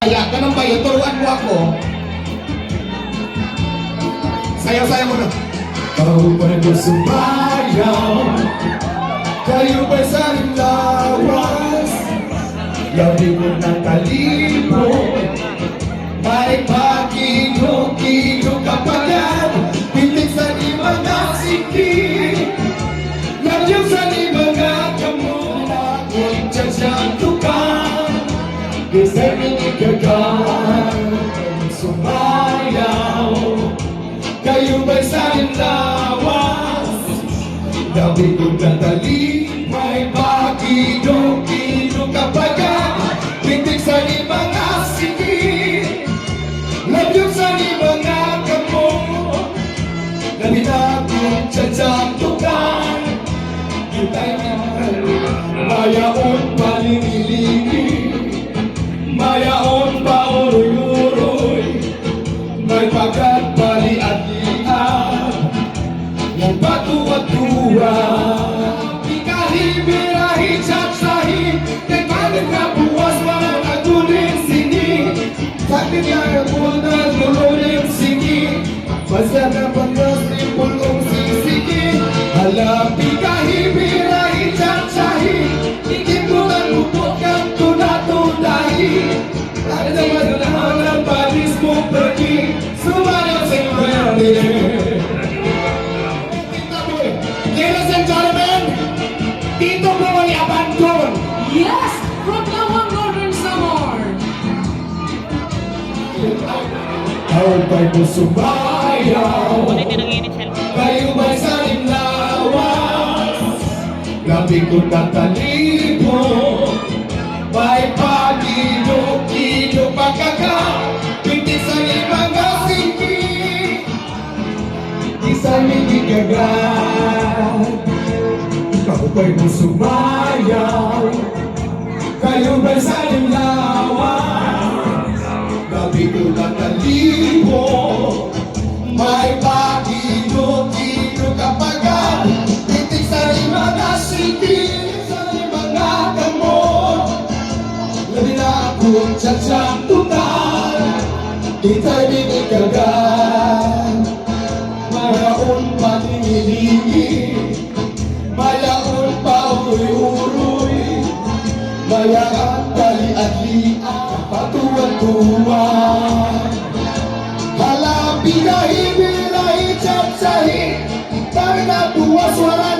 Kaya, ganun ba yun? Turuan mo ako. Sayaw-sayaw mo na. Kau pa'y sumayaw Kayo ba'y sa lawas Labi ko ng kalibo Minikagan Sumayaw Kayo ba'y sa lawas Labi ko ng May pagkino-kino kapagat Pitik sa di mga sikip Ladyang sa di mga kamula Nabinakong tsatsang tukang Kita'y mahal. Mayaon Happy Maya Puna, Glory City, Pasada Panda. Ba'y mo sumayaw. Kayo ba'y sa lawas? Gabi ko tatalibo May pagino-kino pagkaka? Piti sa mga singki Di sa niligagan Ikaw ba'y mo sumayaw Kayo ba'y sa lawas Gabi ko tatalibo May pagino-kino kapagan Titik sa mga siting Sa mga kamot Labi na akong tsatsang tutal Di tayo binigagad Mayaon pa nililigi Mayaon pa uroy-uroy Mayaan tali Patuwan-tuwa Halapi dahi birahi tsatsahi Tayo na buwas wala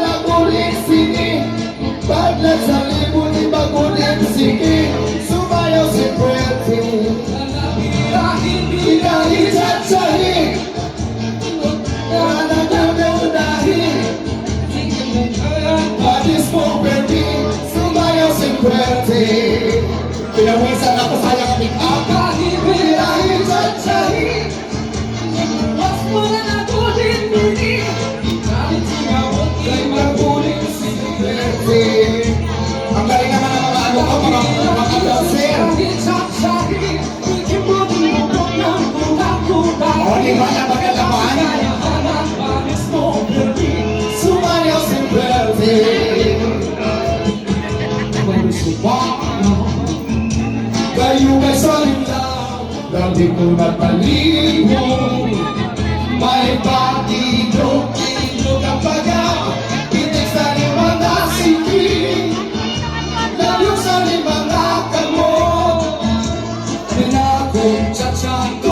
Pretty Ang galing naman ng mga ano ko, mga mga dancer O, di ba na ang baby Sumayaw si Pretty Kayo ay salinlaw Dati ko pati